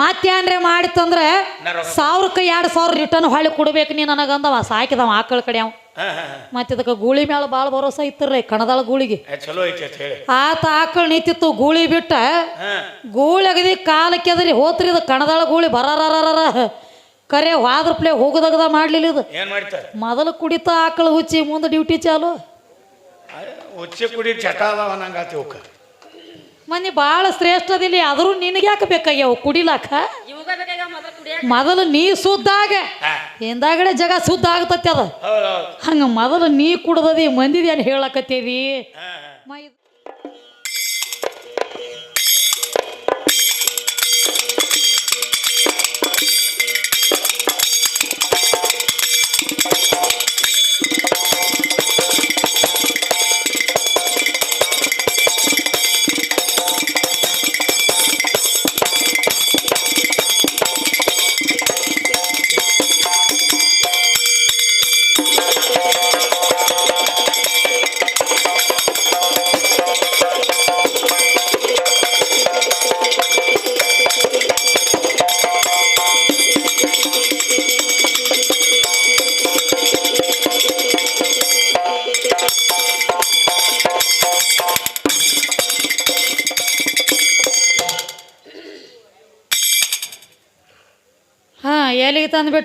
ಮತ್ತೇನ್ರೆ ಮಾಡಿತ್ತಂದ್ರೆ ಸಾವಿರಕ್ಕೆ ಎರಡು ಸಾವಿರ ರಿಟರ್ನ್ ಹೊಳ್ಳಿ ಕೊಡ್ಬೇಕು ನೀ ನನಗಂದವ. ಸಾಕಿದವ ಆಕಳ ಕಡೆ ಅವ. ಮತ್ತೆ ಇದಕ್ಕೆ ಗೂಳಿ ಮೇಲೆ ಭಾಳ ಭರೋಸಾ ಇತ್ತರ್ರಿ ಕಣದಾಳ ಗೂಳಿಗೆ. ಆತ ಆಕಳ ನಿಂತಿತ್ತು ಗೂಳಿ ಬಿಟ್ಟ ಗೂಳಿ ಅಗದಿ ಕಾಲ ಕೆದರಿ ಹೋತ್ರಿ ಇದು ಕಣದಾಳ ಗೂಳಿ ಬರಾರರ ಕರೆ ಹಾದ್ರ ಪ್ಲೇ ಹೋಗದಗದ ಮಾಡ್ಲಿಲ್ಲ ಇದು. ಮೊದಲು ಕುಡಿತಾ ಆಕಳ ಹುಚ್ಚಿ ಮುಂದೆ ಡ್ಯೂಟಿ ಚಾಲು. ಹುಚ್ಚಿ ಕುಡಿ ಚಟ ಅದಾವ ಅವಕ್ಕ ಮನೆ ಭಾಳ ಶ್ರೇಷ್ಠದಲ್ಲಿ ಆದರೂ ನಿನಗೆ ಯಾಕೆ ಬೇಕಾಗ್ಯಾವ? ಕುಡಿಲಾಕ ಮೊದಲು ನೀ ಸುದ್ದಾಗ ಹಿಂದಾಗಡೆ ಜಗ ಸುದ್ದ ಆಗತತಿ ಅದ. ಹಂಗ ಮೊದಲು ನೀ ಕುಡ್ದದಿ ಮಂದಿದೆ ಅಂತ ಹೇಳಕತ್ತೀರಿ ಹಾ ಹಾ. ಮ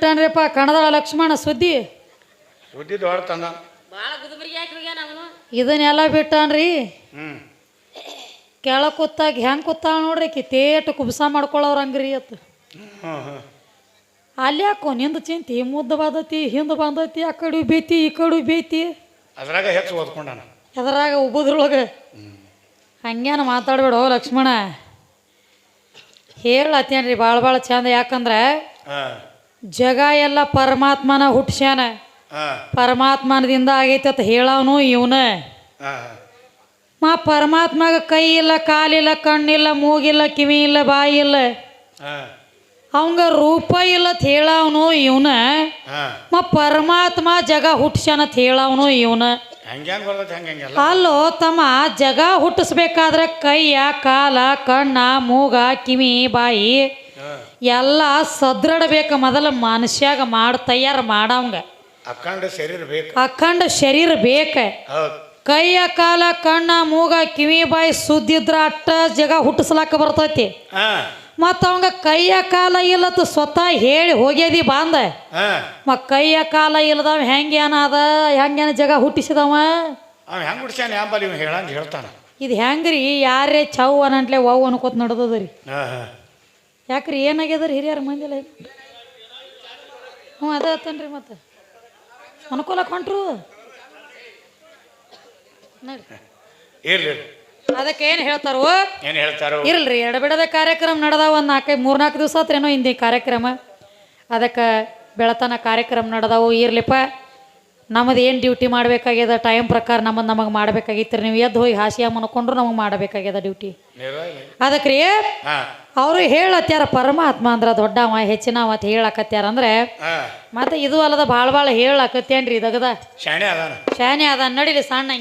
ಬಿಟ್ಟಾನ್ರಿಪ್ಪ ಕಣದಳ ಲಕ್ಷ್ಮಣ ಸುದ್ದಿ? ಸುದ್ದಿ ದೊಡ್ಡ ತಂದ. ಇದನ್ನೆಲ್ಲ ಬಿಟ್ಟಾನ್ರಿ? ಕೆಳ ಕೂತಾಗ ಹೆಂಗೆ ಕೂತಾಳ ನೋಡ್ರಿ ಕಿತ್ತೇಟ್ ತೇಟ್ ಕುಬ್ಸ ಮಾಡ್ಕೊಳ್ಳೋರು ಹಂಗ್ರಿ ಅತ್ತ ಹ್ಮ್ ಹ್ಮ್. ಅಲ್ಲಿ ಯಾಕೋ ನಿಂದು ಚಿಂತಿ ಮುದ್ದ ಬಂದತಿ ಹಿಂದೆ ಬಂದತಿ ಆ ಕಡೆ ಬೀತಿ ಈ ಕಡೆ ಬೀತಿ ಅದ್ರಾಗ ಹೆಚ್ಚು ಓದ್ಕೊಂಡಾನ. ಅದ್ರಾಗ ಉಬ್ಬದ್ರೊಳಗೆ ಹಂಗೇನು ಮಾತಾಡ್ಬೇಡು ಲಕ್ಷ್ಮಣ. ಹೇಳತ್ತೇನ್ರಿ ಭಾಳ ಭಾಳ ಚಂದ. ಯಾಕಂದ್ರೆ ಹಾ. ಜಗ ಎಲ್ಲ ಪರಮಾತ್ಮನ ಹುಟ್ಸ್ಯಾನ. ಪರಮಾತ್ಮನದಿಂದ ಆಗೈತೆ ಅಂತ ಹೇಳವನು ಇವನ. ಮಾ ಪರಮಾತ್ಮಗ ಕೈ ಇಲ್ಲ ಕಾಲಿಲ್ಲ ಕಣ್ಣಿಲ್ಲ ಮೂಗಿಲ್ಲ ಕಿವಿ ಇಲ್ಲ ಬಾಯಿ ಇಲ್ಲ. ಅವಂಗ ರೂಪ ಇಲ್ಲ ಅಂತ ಹೇಳವನು ಇವನ. ಮಾ ಪರಮಾತ್ಮ ಜಗ ಹುಟ್ಸ್ಯಾನ ಅಂತ ಹೇಳವನು ಇವನ. ಅಲ್ಲೋ ತಮ್ಮ ಜಗ ಹುಟ್ಟಿಸ್ಬೇಕಾದ್ರೆ ಕೈಯ ಕಾಲ ಕಣ್ಣ ಮೂಗ ಕಿವಿ ಬಾಯಿ. ಎಲ್ಲ ಸದೃಢಬೇಕು ಮೊದಲು ಮನುಷ್ಯಾಗ ಮಾಡಿ ತಯಾರು ಮಾಡವಂಗ. ಅಖಂಡ ಶರೀರ ಬೇಕು. ಅಖಂಡ ಶರೀರ ಬೇಕ. ಕೈಯ ಕಾಲ ಕಣ್ಣ ಮೂಗ ಕಿವಿ ಬಾಯಿ ಸುದ್ದಿದ್ರ ಅಟ್ಟ ಜಗ ಹುಟ್ಟಿಸ್ಲಾಕ ಬರ್ತೈತಿ. ಮತ್ತ ಅವಂಗ ಕೈಯ ಕಾಲ ಇಲ್ಲತ್ತು ಸ್ವತಃ ಹೇಳಿ ಹೋಗ್ಯದಿ ಬಾಂದ ಮ ಕೈಯ ಕಾಲ ಇಲ್ಲದವ ಅದ ಹೆಂಗೇನ ಜಗ ಹುಟ್ಟಿಸಿದವ? ಹೆಂಗ್ ಹೇಳಂಗ್ ಹೇಳ್ತಾನ. ಇದು ಹೆಂಗ್ರಿ? ಯಾರೇ ಚೌ ಅನಂಟ್ಲೆ ವವ್ ಅನ್ಕೋತ ನಡ್ದದ್ರಿ. ಯಾಕ್ರಿ ಏನಾಗ್ಯದ್ರಿ ಹಿರಿಯರ ಮಂದಿಲ್ಲ ಹ್ಞೂ ಅದ ಆತನ್ರಿ ಮತ್ತೆ. ಅನುಕೂಲ ಹೊಂಟ್ರು ಇರ್ಲಿ ಅದಕ್ಕೆ ಏನು ಹೇಳ್ತಾರೋ? ಏನು ಹೇಳ್ತಾರೋ? ಇರಲ್ರಿ ಎಡಬಿಡದ ಕಾರ್ಯಕ್ರಮ ನಡೆದಾವ ಒಂದು ನಾಲ್ಕೈದು ಮೂರ್ನಾಲ್ಕು ದಿವಸ ಆತ್ರೇನೋ ಹಿಂದಿ ಕಾರ್ಯಕ್ರಮ. ಅದಕ್ಕೆ ಬೆಳತನ ಕಾರ್ಯಕ್ರಮ ನಡೆದಾವು ಇರ್ಲಿಪ್ಪ. ನಮ್ಮದು ಏನು ಡ್ಯೂಟಿ ಮಾಡಬೇಕಾಗ್ಯದ? ಟೈಮ್ ಪ್ರಕಾರ ನಮ್ಮದು ನಮಗೆ ಮಾಡಬೇಕಾಗಿತ್ತು ನೀವು ಎದ್ದು ಹೋಗಿ ಹಾಸಿಯ ಮನ್ಕೊಂಡ್ರು ನಮಗೆ ಮಾಡಬೇಕಾಗ್ಯದ ಡ್ಯೂಟಿ ಅದಕ್ಕೆ ರೀ ಅವರು ಹೇಳತ್ಯಾರ ಪರಮಾತ್ಮ ಅಂದ್ರೆ ದೊಡ್ಡವ ಹೆಚ್ಚಿನ ಅಂತ ಹೇಳಕತ್ಯಾರ ಅಂದ್ರೆ ಮತ್ತೆ ಇದು ಅಲ್ಲದ ಭಾಳ ಭಾಳ ಹೇಳಕತ್ತೇನ್ರಿ ಇದಗದ ಶಾಣೆ ಅದ ಶಾನೆ ಅದ ನಡಿಲಿ ಸಣ್ಣ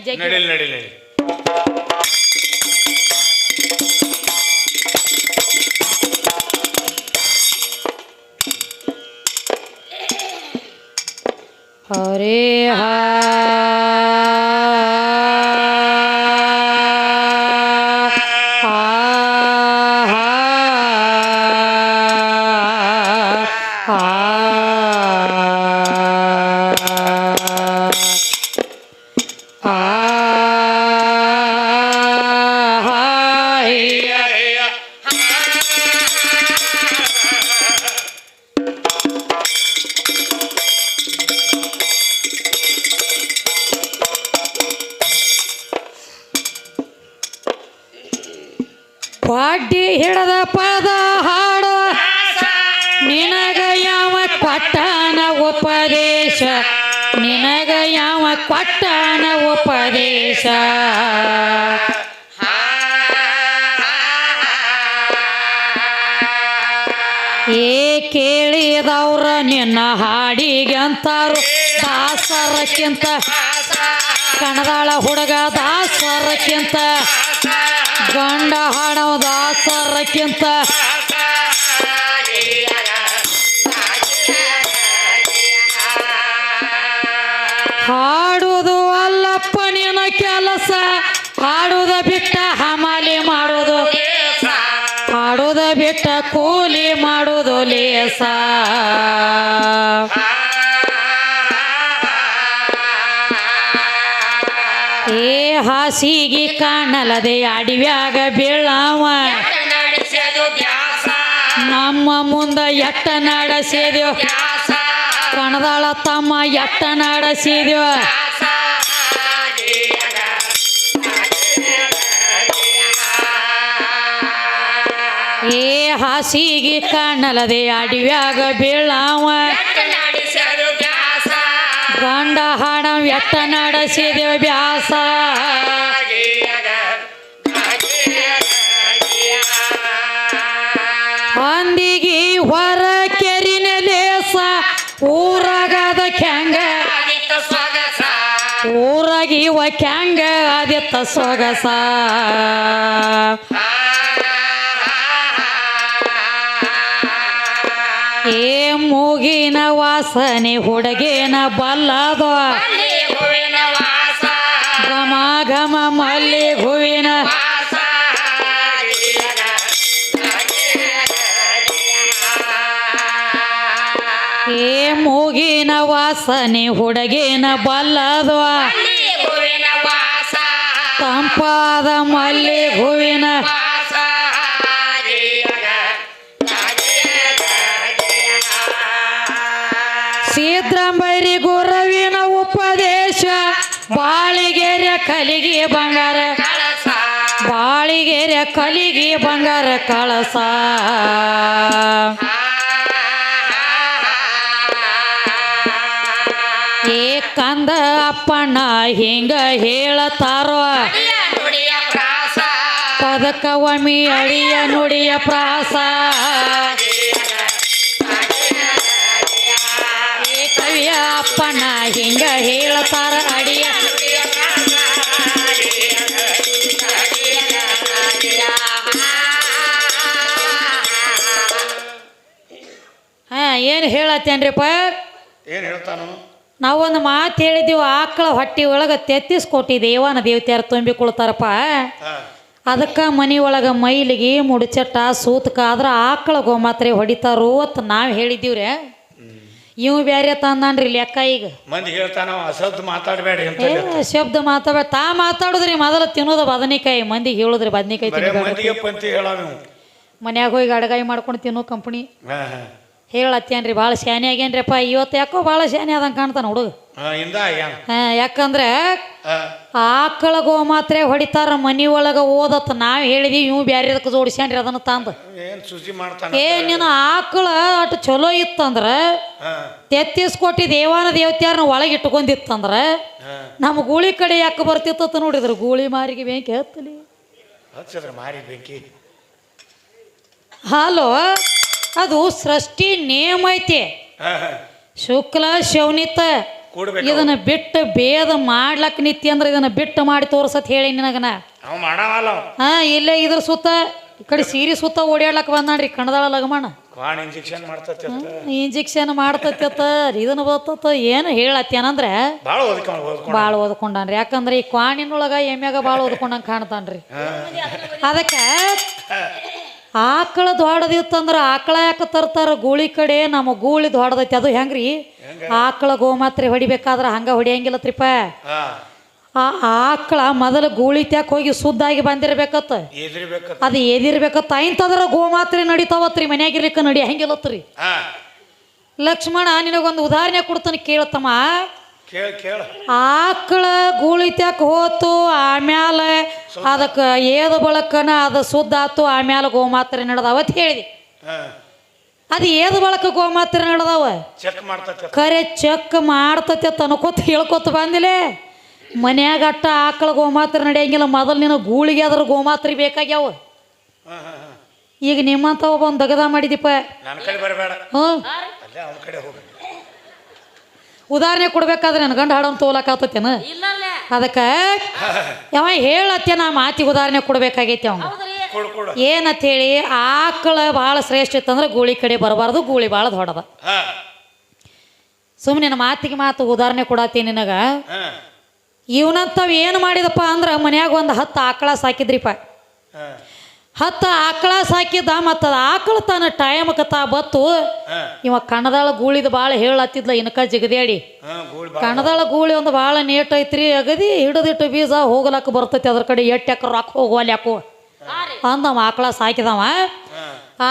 ಜಗ್ಗಿ ನಡಿಲ್ ಏ ಕೇಳಿದವ್ರ ನಿನ್ನ ಹಾಡಿಗೆ ಅಂತಾರು. ದಾಸರಕ್ಕಿಂತ ಕಣದಾಳ ಹುಡುಗ ದಾಸರಕ್ಕಿಂತ ಗಂಡ ಹಾಡವ ದಾಸರಕ್ಕಿಂತ ಹಾಡುದ ಬಿಟ್ಟ ಹಮಾಲಿ ಮಾಡೋದು ಆಡೋದ ಬಿಟ್ಟ ಕೂಲಿ ಮಾಡೋದು ಲೇಸ. ಏ ಹಾಸಿಗೆ ಕಾಣಲದೆ ಅಡಿವ್ಯಾಗ ಬೀಳಾವ. ನಮ್ಮ ಮುಂದ ಎಟ್ಟ ನಡೆಸಿದ್ಯೋ. ಕಣದಾಳ ತಮ್ಮ ಎಟ್ಟ ನಡೆಸಿದ್ಯೋ. ಏ ಹಾಸಿಗೆ ಕಾಣಲದೆ ಅಡಿವ್ಯಾಗ ಬೀಳಾವ. ಗಂಡ ಹಾಡ ವ್ಯಕ್ತ ನಡೆಸಿದೆವು ಬ್ಯಾಸ. ಹೊಂದಿಗೆ ಹೊರ ಕೆರಿನ ಲೇಸ ಊರಾಗದ ಕ್ಯಾಂಗ. ಊರಾಗಿ ಇವ ಕ್ಯಾಂಗ, ಆದಿತ್ತ ಸೊಗಸ ಮೂಗಿನ ವಾಸನೆ ಹುಡುಗಿನ ಬಲ್ಲದ. ಘಮ ಘಮ ಮಲ್ಲಿ ಹೂವಿನ ಏ ಮೂಗಿನ ವಾಸನೆ ಹುಡುಗಿನ ಬಲ್ಲದ. ತಂಪಾದ ಮಲ್ಲಿ ಹೂವಿನ ಸಿದ್ರಂಬರಿ ಗುರವಿನ ಉಪದೇಶ. ಬಾಳಿಗೆರೆ ಕಲಿಗೆ ಬಂಗಾರ ಬಾಳಿಗೆರೆ ಕಲಿಗೆ ಬಂಗಾರ ಕಳಸ. ಏ ಕಂದ ಅಪ್ಪಣ್ಣ ಹಿಂಗ ಹೇಳತಾರೋ. ಪದಕ ಒಮ್ಮಿ ಅಳಿಯ ನುಡಿಯ ಪ್ರಾಸ. ಅಪ್ಪಣ್ಣ ಹಿಂಗ ಹೇಳತಾರ ಅಡಿಯ. ಹಾ ಏನು ಹೇಳತ್ತೇನ್ರಿಪ್ಪ? ಏನು ಹೇಳ್ತಾನು? ನಾವೊಂದು ಮಾತು ಹೇಳಿದ್ದೀವಿ ಆಕಳ ಹೊಟ್ಟಿ ಒಳಗೆ ತೆತ್ತಿಸ್ ಕೋಟಿ ದೇವನ ದೇವತೆಯರು ತುಂಬಿಕೊಳ್ತಾರಪ್ಪ. ಅದಕ್ಕೆ ಮನೆ ಒಳಗೆ ಮೈಲಿಗೆ ಮುಡಿಚಟ್ಟ ಸೂತಕ ಆದ್ರೆ ಆಕಳ ಗೋಮಾತ್ರೆ ಹೊಡಿತಾರೋ ಅಂತ ನಾವು ಹೇಳಿದ್ದೀವ್ರೆ. ಇವು ಬೇರೆ ತಂದಾನ್ರಿ ಲೆಕ್ಕ ಈಗ. ಮಂದಿ ಹೇಳ್ತಾನ ಅಸದ್ ಮಾತಾಡಬೇಡಿ ಅಂತ ಏ ಶಬ್ದ ಮಾತಾಡ ತಾ ಮಾತಾಡುದ್ರಿ ಮೊದಲು ತಿನ್ನೋದು ಬದನೆಕಾಯಿ ಮಂದಿ ಹೇಳುದ್ರಿ ಬದನೆಕಾಯಿ ಬರೇ ಮಂದಿಗೆ ಪಂತಿ ಮನ್ಯಾಗ ಹೋಗಿ ಅಡಗಾಯಿ ಮಾಡ್ಕೊಂಡು ತಿನ್ನೋ ಕಂಪ್ನಿ ಹೇಳತ್ತೇನ್ರಿ ಭಾಳ ಶಾನೆ ಆಗ್ಯಾನ್ರಿಪ್ಪ. ಇವತ್ತು ಯಾಕೋ ಭಾಳ ಶಾನೆ ಆದಂಗೆ ಕಾಣ್ತಾನೆ ಹುಡುಗ. ಇಂದ ಯಾಕಂದ್ರೆ ಆಕಳ ಆಕಳ ಗೋಮಾತ್ರೆ ಹೊಡಿತಾರ ಮನಿ ಒಳಗ ಓದತ್ತ ನಾವು ಹೇಳಿದ್ವಿ ಇವು ಬ್ಯಾರೆ ಅದಕ್ಕೆ ಜೋಡಿಸ್ಯಾನ್ರಿ ಅದನ್ನ ತಂದು. ಏನ್ ಸುಜಿ ಮಾಡ್ತಾನ ಏ ನಿನ್ನ ಆಕಳ ಅಟ್ ಚಲೋ ಇತ್ತಂದ್ರ ತೆತ್ತಿಸ್ಕೊಟ್ಟಿ ತೆತ್ತಿಸ್ ಕೊಟ್ಟಿ ದೇವಾನ ದೇವತ್ಯಾರನ ಒಳಗೆ ಇಟ್ಕೊಂಡಿತ್ತಂದ್ರ ನಮ್ಮ ಗೂಳಿ ಕಡೆ ಯಾಕೆ ಬರ್ತಿತ್ತ ನೋಡಿದ್ರು. ಗೂಳಿ ಮಾರಿಗೆ ಬೆಂಕಿ ಹತ್ತಲಿ. ಮಾರಿ ಬೆಂಕಿ. ಹಾಲು? ಅದು ಸೃಷ್ಟಿ ನೇಮ ಐತಿ. ಶುಕ್ಲ ಶೌನಿತ ಕೂಡ್ಬೇಕು ಇದನ್ನ ಬಿಟ್ಟು ಬೇದ ಮಾಡ್ಲಕ್ ನಿತ್ಯ ಅಂದ್ರೆ ಇದನ್ನ ಬಿಟ್ಟು ಮಾಡಿ ತೋರ್ಸತ್ ಹೇಳಿ ನಿನಗನ. ಅವ ಮಾಡವಲ್ಲ ಅವ. ಹಾ ಇಲ್ಲೇ ಇದ್ರ ಸುತ್ತ ಈ ಕಡೆ ಸೀರೆ ಸುತ್ತ ಓಡಾಡ್ಲಕ್ ಬಂದಾನ್ರಿ ಕಣದಾಳ ಲಗಮಣ. ಇಂಜೆಕ್ಷನ್ ಮಾಡ್ತತಿ ಇಂಜೆಕ್ಷನ್ ಮಾಡ್ತತ್ತ ಇದನ್ನ ಬರ್ತತ್ತ ಏನು ಹೇಳತ್ತೇನಂದ್ರೆ ಭಾಳ ಓದ್ಕೊಂಡು ಭಾಳ ಓದ್ಕೊಂಡಾನ್ರಿ. ಯಾಕಂದ್ರೆ ಈ ಕ್ವಾಣಿನೊಳಗ ಎಮ್ಯಾಗ ಭಾಳ ಓದ್ಕೊಂಡಂಗೆ ಕಾಣ್ತಾನ್ರಿ. ಅದಕ್ಕೆ ಆಕಳ ದೊಡ್ಡದಿತ್ತಂದ್ರೆ ಆಕಳ ಯಾಕೆ ತರ್ತಾರ? ಗೂಳಿ ಕಡೆ ನಮ್ಮ ಗೂಳಿ ದೊಡ್ಡದೈತಿ. ಅದು ಹೆಂಗ್ರಿ? ಆಕಳ ಗೋಮಾತ್ರೆ ಹೊಡಿಬೇಕಾದ್ರೆ ಹಂಗ ಹೊಡಿಯಂಗಿಲ್ಲ ತ್ರಿಪ. ಆ ಆಕಳ ಮೊದಲು ಗೂಳಿ ತ್ಯಾಕ್ ಹೋಗಿ ಶುದ್ಧಾಗಿ ಬಂದಿರ್ಬೇಕತ್ತ. ಅದು ಎದಿರ್ಬೇಕತ್ತ. ಇಂಥದ್ರ ಗೋಮಾತ್ರೆ ನಡಿತಾವತ್ರಿ ಮನ್ಯಾಗಿರ್ಲಿಕ್ಕೆ ನಡಿ ಹಂಗಿಲ್ಲತ್ರಿ ಲಕ್ಷ್ಮಣ ನಿನಗೊಂದು ಉದಾಹರಣೆ ಕೊಡ್ತಾನೆ ಕೇಳತ್ತಮ್ಮ. ಕೇಳ ಕೇಳ ಆಕಳ ಗೂಳಿತ್ಯಾಕ ಹೋತು ಆಮ್ಯಾಲೆ ಅದಕ್ಕೆ ಏದು ಬಳಕನ ಅದು ಶುದ್ಧ ಆತು ಆಮ್ಯಾಲ ಗೋಮಾತ್ರೆ ನಡೆದಾವ ಅಂತ ಹೇಳಿದೆ. ಅದು ಏದು ಬಳಕ ಗೋಮಾತ್ರೆ ನಡೆದಾವ? ಕರೆ ಮಾಡ್ತತಿ. ಖರೆ ಚೆಕ್ ಮಾಡ್ತತೆ ಅಂತ ಅನ್ಕೋತ ಹೇಳ್ಕೊತ ಬಂದಿಲೆ. ಮನ್ಯಾಗ ಅಟ್ಟ ಆಕಳ ಗೋಮಾತ್ರೆ ನಡೆಯಂಗಿಲ್ಲ ಮೊದಲು ನಿನ್ನ ಗೂಳಿಗೆ ಅದ್ರ ಗೋಮಾತ್ರೆ ಬೇಕಾಗ್ಯಾವ. ಈಗ ನಿಮ್ಮಂತ ಒಬ್ಬ ದಗದ ಮಾಡಿದಿಪ್ಪ ನನ್ನ ಕಡೆ ಬರಬೇಡ. ಹ್ಞೂ ಅಲ್ಲೇ ಅವನ ಕಡೆ ಹೋಗಿ ಉದಾಹರಣೆ ಕೊಡ್ಬೇಕಾದ್ರೆ ನನ್ನ ಗಂಡ ಹಾಡೋನ್ ಇಲ್ಲಲ್ಲೇ. ಅದಕ್ಕೆ ಯಾವ ಹೇಳತ್ತೆ ನಾ ಮಾತಿಗೆ ಉದಾಹರಣೆ ಕೊಡ್ಬೇಕಾಗೈತಿ ಅವ್ನು ಹೌದ್ರಿ. ಕೊಡು ಕೊಡು. ಏನಂತ ಹೇಳಿ ಆಕಳ ಭಾಳ ಶ್ರೇಷ್ಠ ಇತ್ತಂದ್ರೆ ಗೂಳಿ ಕಡೆ ಬರಬಾರ್ದು ಗೂಳಿ ಭಾಳ ದೊಡ್ಡದ. ಹಾ. ಸುಮ್ಮನೆ ನಿನ್ನ ಮಾತಿಗೆ ಮಾತು ಉದಾಹರಣೆ ಕೊಡತ್ತೀನಿ ನಿನಗ. ಇವನಂತ ಇವನಂತವ್ ಏನು ಮಾಡಿದಪ್ಪ ಅಂದ್ರೆ ಮನ್ಯಾಗ ಒಂದು ಹತ್ತು ಆಕಳ ಸಾಕಿದ್ರಿಪ್ಪ. ಹಾ. ಹತ್ತು ಆಕಳ ಸಾಕಿದ್ದ ಮತ್ತು ಆಕಳ ತನ್ನ ಟೈಮಕ್ಕೆ ತಾ ಬತ್ತು. ಇವ ಕಣದಾಳ ಗೂಳಿದ ಭಾಳ ಹೇಳತ್ತಿದ್ಲ ಇನ್ಕ ಜಿಗದೇಡಿ ಕಣದಾಳ ಗೂಳಿ ಒಂದು ಭಾಳ ನೇಟ್ ಐತ್ರಿ ಅಗದಿ ಹಿಡಿದಿಟ್ಟು ಬೀಜ ಹೋಗ್ಲಾಕ ಬರ್ತೈತಿ ಅದ್ರ ಕಡೆ ಎಟ್ಟು ಎಕರೆ ರೊಕ್ಕ ಹೋಗುವಲ್ಲಿ ಯಾಕು. ಅಂದವ ಆಕಳ ಸಾಕಿದವ.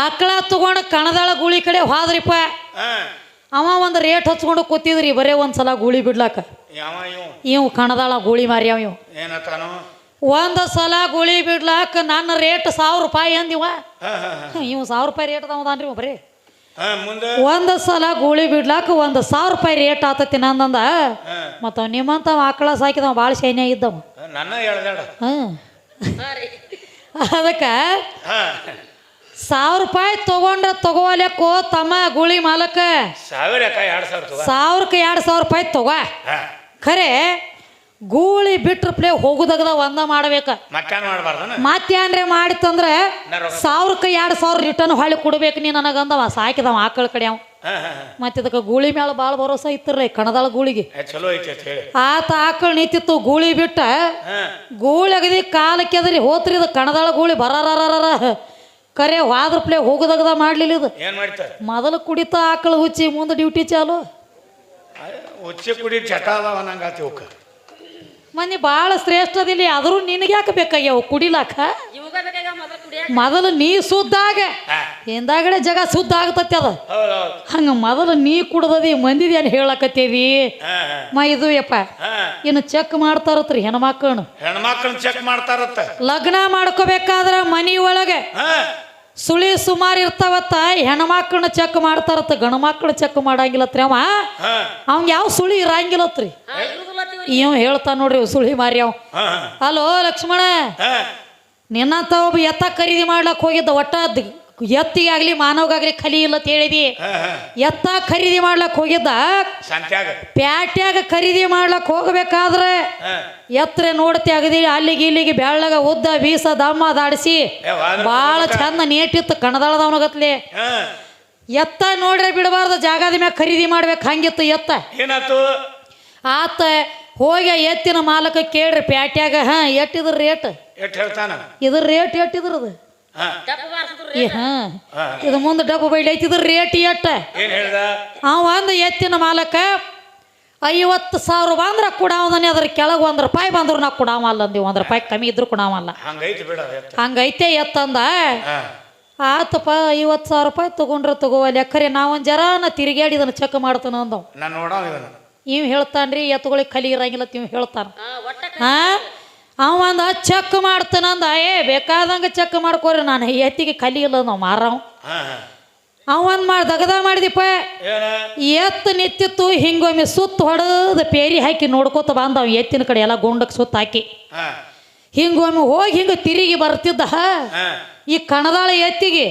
ಆಕಳ ತಗೊಂಡು ಕಣದಾಳ ಗೂಳಿ ಕಡೆ ಹೋದ್ರಿಪ್ಪ. ಅವ ಒಂದು ರೇಟ್ ಹಚ್ಕೊಂಡು ಕೂತಿದ್ರಿ ಬರೇ ಒಂದ್ಸಲ ಗೂಳಿ ಬಿಡ್ಲಾಕ. ಇವು? ಕಣದಾಳ ಗೂಳಿ ಮಾರ್ಯಾವ ಇವ್. ಒಂದು ಸಲ ಗುಳಿ ಬಿಡ್ಲಾಕ ನನ್ನ ರೇಟ್ ಸಾವಿರ ರೂಪಾಯಿ ಅಂದಿವ. ಹಾ ಹಾ ಹಾ. ಇವ್ ಸಾವಿರ ರೂಪಾಯಿ ರೇಟ್ ಅದಾವದಾನ್ರಿ ಬರೀ ಹಾ ಮುಂದೆ? ಒಂದು ಸಲ ಗುಳಿ ಬಿಡ್ಲಾಕ ಒಂದು ಸಾವಿರ ರೂಪಾಯಿ ರೇಟ್ ಆತತಿ ನಂದಂದ. ಮತ್ತ ಮತ್ತು ನಿಮ್ಮಂತ ಆಕಳ ಸಾಕಿದವ ಭಾಳ ಶೈನ್ಯ ಇದ್ದವ. ರೀ ಅದಕ್ಕೆ ಸಾವಿರ ರೂಪಾಯಿ ತಗೊಂಡ್ರ ತಗೋಲಕ್ಕೋ ತಮ್ಮ ಗುಳಿ ಮಾಲಕ. ಸಾವಿರಕ್ಕೆ ಎರಡು ಸಾವಿರ ರೂಪಾಯಿ ತಗೋ. ಖರೆ ಗೂಳಿ ಬಿಟ್ರ ಪ್ಲೇ ಹೋಗುದಗದ ಒಂದ ಮಾಡ್ಬೇಕ. ಮತ್ತೇನು ಮಾಡಬಾರ್ದನ? ಮತ್ತೇನ್ರೆ ಮಾಡಿತ್ತಂದ್ರೆ ಸಾವಿರಕ್ಕೆ ಎರಡು ಸಾವಿರ ರಿಟರ್ನ್ ಹೊಳ್ಳಿ ಕೊಡ್ಬೇಕು ನೀ ನನಗಂದವ ಸಾಕಿದವ ಆಕಳ ಕಡೆ ಅವ. ಮತ್ತೆ ಇದಕ್ಕೆ ಗೂಳಿ ಮೇಲೆ ಭಾಳ ಭರೋಸಾ ಇತ್ತರ್ರಿ ಕಣದಾಳ ಗೂಳಿಗೆ. ಚಲೋ ಐತಿ ಅಂತ ಹೇಳಿ. ಆತ ಆಕಳ ನಿಂತಿತ್ತು ಗೂಳಿ ಬಿಟ್ಟ. ಗೂಳಿ ಅಗದಿ ಕಾಲಕ್ಕೆ ಅದ್ರಿ ಹೋತ್ರಿ ಇದು ಕಣದಾಳ ಗೂಳಿ ಬರಾರರ ಕರೆ ವಾದ್ರ ಪ್ಲೇ ಹೋಗುದಗದ ಮಾಡ್ಲಿಲ್ಲ ಇದು. ಏನ್ ಮಾಡ್ತಾರೆ ಮೊದಲು ಕುಡಿತ ಆಕಳ ಹುಚ್ಚಿ ಮುಂದೆ ಡ್ಯೂಟಿ ಚಾಲು. ಉಚ್ಚಿ ಕುಡಿ ಚಟ ಅದಾವ ನಂಗಾತಿ ಮನೆ ಭಾಳ ಶ್ರೇಷ್ಠದಿಲ್ಲ ಆದರೂ ನಿನಗೆ ಯಾಕೆ ಬೇಕಯ್ಯ ಕುಡಿಲಾಕ ಇವಾಗ ಬೇಕಾಗ ಮೊದಲು ನೀ ಸುದ್ದಾಗ ಹಿಂದಾಗಡೆ ಜಗ ಸುದ್ದ ಆಗತತಿ ಅದ. ಹಂಗ ಮೊದಲು ನೀ ಕುಡ್ದದಿ ಮಂದಿದಿ ಏನು ಹೇಳಕತ್ತೀವಿ ಮಾ ಇದು ಯಪ್ಪ ಇನ್ನು ಚೆಕ್ ಮಾಡ್ತಾರತ್ರಿ ಹೆಣ್ಮಕ್ಳು ಹೆಣ್ಮಕ್ಳು ಚೆಕ್ ಮಾಡ್ತಾರತ್ತ. ಲಗ್ನ ಮಾಡ್ಕೋಬೇಕಾದ್ರ ಮನಿ ಒಳಗೆ. ಸುಳಿ ಸುಮಾರು ಇರ್ತಾವತ್ತ ಹೆಣ್ಮಕ್ಳನ್ನ ಚೆಕ್ ಮಾಡ್ತಾರತ್ತ ಗಂಡು ಮಕ್ಳ ಚೆಕ್ ಮಾಡಂಗಿಲ್ಲತ್ರಿ ಅವ. ಅವ್ನ್ ಯಾವ ಸುಳಿ ಇರಂಗಿಲ್ಲತ್ರಿ. ಇವ್ ಹೇಳ್ತಾನ ನೋಡ್ರಿ ಸುಳಿ ಮಾರಿ ಅವ್. ಹಲೋ ಲಕ್ಷ್ಮಣ ನಿನ್ನಂತ ಒಬ್ಬ ಎತ್ತ ಖರೀದಿ ಮಾಡ್ಲಕ್ ಹೋಗಿದ್ದ ಒಟ್ಟ ಎತ್ತಿಗಾಗ್ಲಿ ಮಾನವಗಾಗ್ಲಿ ಕಲಿ ಇಲ್ಲ ಅಂತ ಹೇಳಿದಿ. ಎತ್ತ ಖರೀದಿ ಮಾಡ್ಲಕ್ ಹೋಗಿದ್ದ? ಪ್ಯಾಟ್ಯಾಗ ಖರೀದಿ ಮಾಡ್ಲಕ್ ಹೋಗ್ಬೇಕಾದ್ರೆ ಎತ್ರೆ ಎತ್ತರ ನೋಡ್ತಿ ಅಗದಿ ಅಲ್ಲಿಗೆ ಇಲ್ಲಿಗೆ ಬೆಳ್ಳಗ ಉದ್ದ ಬೀಸ ದಮ್ಮ ದಾಡಿಸಿ ಬಹಳ ಭಾಳ ಚಂದ ನೇಟಿತ್ತು ಕಣದಾಳದವನಗತ್ಲೆ ಎತ್ತ ನೋಡ್ರೆ ಬಿಡಬಾರ್ದು ಜಾಗದ ಮ್ಯಾಗ ಖರೀದಿ ಮಾಡ್ಬೇಕು ಹಂಗಿತ್ತು ಎತ್ತ. ಆತ ಹೋಗಿ ಎತ್ತಿನ ಮಾಲಕ ಕೇಳ್ರಿ ಪ್ಯಾಟ್ಯಾಗ ಹಾ ಎಟ್ಟಿದ್ರ ರೇಟ್. ಇದ್ರ ರೇಟ್ ಎಟ್ಟಿದ್ರದು? ಇದು ಮುಂದೆ ಡಬ್ಬು ಬೈಲಿ ಐತಿದ್ರ ರೇಟ್ ಎಟ್ಟ ಏನ್ ಹೇಳ್ದ? ಅವ ಒಂದು ಎತ್ತಿನ ಮಾಲಕ ಐವತ್ತು ಸಾವಿರ ಬಂದ್ರ ಕೊಡಾವದನೆ ಅದ್ರ ಕೆಳಗೆ ಒಂದು ರೂಪಾಯಿ ಬಂದ್ರು ನಾ ಕೊಡಾವಲ್ಲ ಅಂದಿ ಒಂದು ರೂಪಾಯಿ ಕಮ್ಮಿ ಇದ್ರು ಕೊಡಾವಲ್ಲ ಹಂಗೈತಿ ಎತ್ತಂದ ಹಾ. ಆತಪ್ಪ ಐವತ್ತು ಸಾವಿರ ರೂಪಾಯಿ ತಗೊಂಡ್ರೆ ತಗೋವಲ್ಲ ಯಾಕರೆ ನಾವೊಂದು ಜರಾನ ತಿರುಗಾಡಿ ಇದನ್ನು ಚೆಕ್ ಮಾಡ್ತಾನ ಅಂದವ್. ಇವ್ ಹೇಳ್ತಾನ್ರಿ ಎತ್ತುಗಳಿಗೆ ಕಲಿ ಇರಂಗಿಲ್ಲ ನೀವು ಹೇಳ್ತಾನ ಹಾ. ಅವ ಒಂದು ಚೆಕ್ ಮಾಡ್ತಾನಂದ ಏ ಬೇಕಾದಂಗೆ ಚೆಕ್ ಮಾಡ್ಕೋರಿ ನಾನು ಎತ್ತಿಗೆ ಕಲಿ ಇಲ್ಲ ನಾವು ಮಾರವ್. ಅವ ಒಂದು ಮಾಡಿ ದಗದ ಮಾಡಿದಿಪ್ಪ ಎತ್ತು ನಿತ್ತಿತ್ತು ಹಿಂಗೊಮ್ಮೆ ಸುತ್ತ ಹೊಡೆದು ಪೇರಿ ಹಾಕಿ ನೋಡ್ಕೋತ ಬಂದವ್ ಎತ್ತಿನ ಕಡೆ ಎಲ್ಲ ಗುಂಡಕ್ಕೆ ಸುತ್ತ ಹಾಕಿ. ಹಿಂಗೊಮ್ಮೆ ಹೋಗಿ ಹಿಂಗೆ ತಿರುಗಿ ಬರ್ತಿದ್ದ. ಹಾ. ಈ ಕಣದಾಳ ಎತ್ತಿಗೆ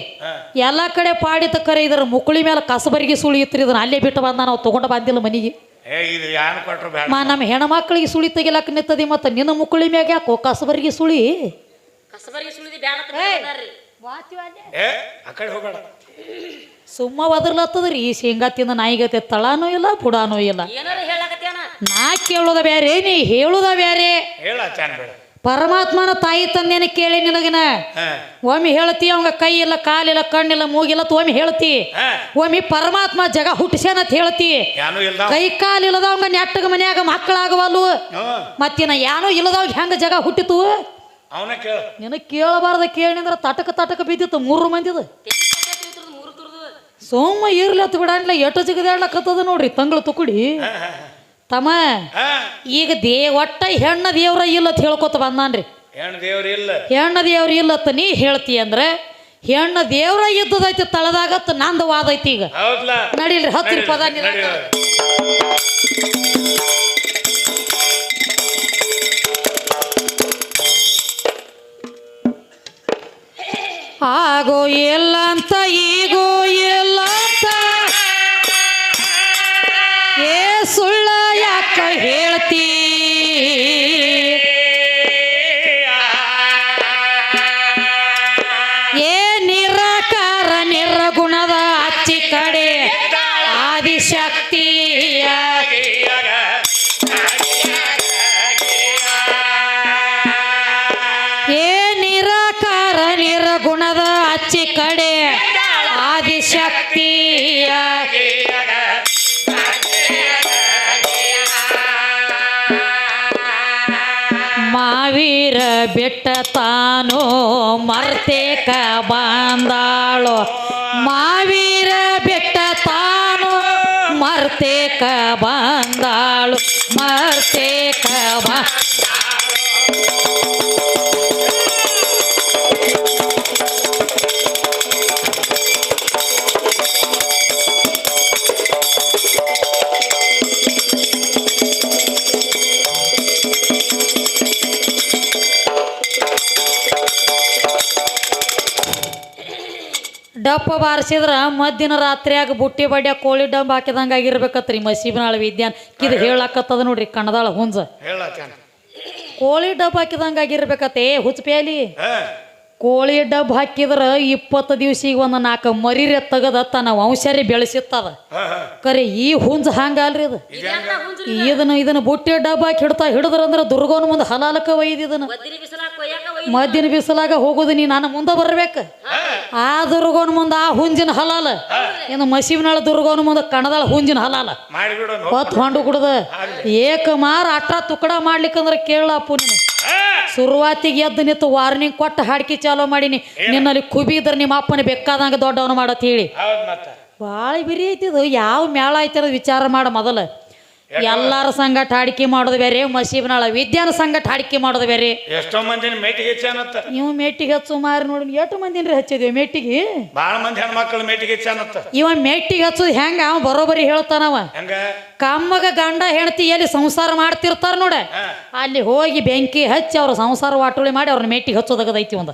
ಎಲ್ಲ ಕಡೆ ಪಾಡಿದ ಕರೆ ಇದ್ರ ಮುಕುಳಿ ಮೇಲೆ ಕಸಬರಿಗೆ ಸುಳಿ ಇತ್ತು ಇದನ್ನ ಅಲ್ಲೇ ಬಿಟ್ಟು ಬಂದ ನಾವು ತಗೊಂಡು ಬಂದಿಲ್ಲ ಮನೆಗೆ. ಏ ಇದು ಯಾನ್ ಕೊಟ್ರು ಬೇಡ. ಮಾ ನಮ್ಮ ಹೆಣ್ಮಕ್ಳಿಗೆ ಸುಳಿ ತೆಗಿಲಕ್ಕ ನಿತ್ತದಿ ಮತ್ತು ನಿನ್ನ ಮುಕುಳಿ ಮ್ಯಾಗ ಯಾಕೋ ಕಸಬರಿಗೆ ಸುಳಿ? ಕಸಬರಿಗೆ ಸುಳಿದಿ ಬ್ಯಾಡ ಅಂತ ಬಿಟ್ಟಿದಾರ್ರಿ. ಏ ಆ ಕಡೆ ಹೋಗ್ಬೇಡ. ಸುಮ್ಮ ಒದರ್ಲತ್ತದ್ರಿ ಈ ಶೇಂಗಾ ತಿಂದ ನಾಯಿಗತೆ ತಳಾನೂ ಇಲ್ಲ ಬುಡಾನೂ ಇಲ್ಲ. ಏನಾರ ನಾ ಕೇಳೋದ ಬ್ಯಾರೆ ನೀ ಹೇಳುದ ಬ್ಯಾರೆ. ಹೇಳ ಚಾನ್ ಬೇಡ. ಪರಮಾತ್ಮನ ತಾಯಿ ತಂದೆನ ಕೇಳಿ ನಿನಗಿನ. ಒಮ್ಮೆ ಹೇಳ್ತಿ ಅವಂಗ ಕೈ ಇಲ್ಲ ಕಾಲಿಲ್ಲ ಕಣ್ಣಿಲ್ಲ ಮೂಗಿಲ್ಲ ಅಂತ ಒಮ್ಮೆ ಹೇಳ್ತಿ. ಒಮ್ಮೆ ಪರಮಾತ್ಮ ಜಗ ಹುಟ್ಟಿಸ್ಯಾನಂತ ಹೇಳ್ತಿ. ಕೈ ಕಾಲಿಲ್ಲದ ಕೈ ಕಾಲಿಲ್ಲದವಂಗ ನೆಟ್ಟಗ ಮನ್ಯಾಗ ಮಕ್ಕಳಾಗವಲ್ಲು. ಮತ್ತಿನ ಯಾನೋ ಇಲ್ಲದವ್ ಹೆಂಗ ಜಗ ಹುಟ್ಟಿತು? ನಿನ ಕೇಳಬಾರ್ದ ಕೇಳಿದ್ರ ತಟಕ ತಟಕ ಬಿದ್ದಿತ್ತು ಮೂರು ಮಂದಿದು. ಮೂರು ತುರ್ದು. ಸೋಮ ಇರ್ಲತ್ ಬಿಡಂಡ್ಲ ಎಟ್ಟು ಜಿಗದಾಡ್ಲಕತ್ತದ ನೋಡ್ರಿ ತಂಗಳು ತುಕುಡಿ. ತಮ್ಮ ಈಗ ದೇ ಒಟ್ಟ ಹೆಣ್ಣ ದೇವ್ರ ಅಂತ ಹೇಳ್ಕೊತ ಬಂದಾನ್ರಿ. ಹೆಣ್ಣು ದೇವ್ರ ಇಲ್ಲ. ಹೆಣ್ಣ ದೇವ್ರ ಅಂತ ನೀ ಹೇಳ್ತಿ ಅಂದ್ರೆ ಹೆಣ್ಣ ದೇವ್ರ ಇದ್ದದೈತಿ ತಳದಾಗತ್ತ ನಂದು ವಾದ ಐತಿ ಈಗ. ನಡೀಲ್ರಿ ಹತ್ತಿರ ಪದ. ಆಗೋ ಎಲ್ಲ ಅಂತ ಈಗೋ ಇಲ್ಲ ಮರ್ತೇಕ ಬಂದಾಳು. ಮಾವೀರ ಬೆಟ್ಟ ತಾನು ಮರ್ತೇಕ ಬಂದಾಳು. ಡಪ್ಪ ಬಾರಿಸಿದ್ರೆ ಮಧ್ಯಾಹ್ನ ರಾತ್ರಿಯಾಗ ಬುಟ್ಟಿ ಬಡ್ಯ ಕೋಳಿ ಡಂಬ್ ಹಾಕಿದಂಗ ಆಗಿರ್ಬೇಕತ್ರಿ ಮಸೀಬಿನಾಳ ವಿದ್ಯಾನ್. ಕಿದು ಹೇಳಾಕತ್ತದ ನೋಡ್ರಿ ಕಣದಾಳ ಹುಂಜ. ಕೋಳಿ ಡಬ್ ಹಾಕಿದಂಗ ಆಗಿರ್ಬೇಕತ್ತೆ ಹುಚ್ಚಪೇಲಿ ಹಾ. ಕೋಳಿ ಡಬ್ ಹಾಕಿದ್ರೆ ಇಪ್ಪತ್ತು ದಿವ್ಸಿಗೆ ಒಂದು ನಾಲ್ಕು ಮರಿರೆ ತೆಗದ ತನ್ನ ವಂಶರಿ ಬೆಳೆಸಿತ್ತದ. ಕರೆ ಈ ಹುಂಜ ಹಂಗಲ್ರಿ ಅದು ಇದು? ಇದನ್ನು ಇದನ್ನ ಬುಟ್ಟಿ ಡಬ್ ಹಾಕಿ ಹಿಡ್ತಾ ಹಿಡಿದ್ರಂದ್ರ ದುರ್ಗೋನ ಮುಂದೆ ಹಲಾಲಕ ಒಯ್ದು ಇದನ್ನ. ಒದ್ದಿರಿ ಬಿಸಿಲಾಗ ಕೊಯ್ಯಾಕ ಒಯ್ದು ಮದ್ದಿನ ಬಿಸಿಲಾಗ ಹೋಗುದು ನೀ ನಾನು ಮುಂದೆ ಬರ್ಬೇಕು. ಆ ದುರ್ಗೋನ ಮುಂದೆ ಆ ಹುಂಜಿನ ಹಲಾಲ. ಇನ್ನು ಮಸೀಬ್ನಾಳ ದುರ್ಗೋನ ಮುಂದೆ ಕಣದಾಳ ಹುಂಜಿನ ಹಲಾಲ. ಮಾಡಿಬಿಡು ಹೊತ್ತು ಹೊಂಡು ಕುಡ್ದ ಏಕ ಮಾರ ಅಟ್ಟ ತುಕಡ ಮಾಡ್ಲಿಕ್ಕಂದ್ರೆ ಕೇಳಪ್ಪು ನೀನು. ಶುರುವಾತಿಗೆ ಎದ್ದು ನಿಂತು ವಾರ್ನಿಂಗ್ ಕೊಟ್ಟು ಹಾಡ್ಕಿ ಚಾಲೋ ಮಾಡೀನಿ. ನಿನ್ನಲ್ಲಿ ಕುಬಿದ್ರ ನಿಮ್ಮ ಅಪ್ಪನ ಬೇಕಾದಂಗೆ ದೊಡ್ಡವನು ಮಾಡತ್ ಹೇಳಿ. ಭಾಳ ಬಿರಿ ಐತಿದು ಯಾವ ಮೇಳ ಐತಿ ಅನ್ನೋದು ವಿಚಾರ ಮಾಡ ಮೊದಲು. ಎಲ್ಲಾರ ಸಂಗಟ ಹಾಡಿಕೆ ಮಾಡೋದು ಬೇರೆ ಮಸೀಬ್ನಾಳ ವಿದ್ಯಾನ ಸಂಗಟ ಹಾಡಿಕೆ ಮಾಡೋದು ಬೇರೆ. ಎಷ್ಟೋ ಮಂದಿನ ಮೇಟಿಗೆ ಹೆಚ್ಚಾನತ್ತ ನೀವು ಮೇಟಿಗೆ ಹಚ್ಚು ಮಾರಿ ನೋಡಿ ಎಷ್ಟು ಮಂದಿನ್ರಿ ಹಚ್ಚಿದ್ವಿ ಮೇಟಿಗೆ? ಬಹಳ ಮಂದಿ ಹೆಣ್ಮಕ್ಳು ಮೇಟಿಗೆ ಹೆಚ್ಚಾನತ್ತ ಇವ ಮೇಟಿಗೆ ಹಚ್ಚೋದು ಹೆಂಗ? ಅವ ಬರೋಬರಿ ಹೇಳ್ತಾನವ ಹೆಂಗ? ಕಮ್ಮಗ ಗಂಡ ಹೆಂಡತಿ ಎಲ್ಲಿ ಸಂಸಾರ ಮಾಡ್ತಿರ್ತಾರ ನೋಡ. ಅಲ್ಲಿ ಹೋಗಿ ಬೆಂಕಿ ಹಚ್ಚಿ ಅವ್ರ ಸಂಸಾರ ವಾಟುಳಿ ಮಾಡಿ ಅವ್ರನ್ನ ಮೇಟಿಗೆ ಹಚ್ಚೋದಗದೈತಿ ಒಂದು.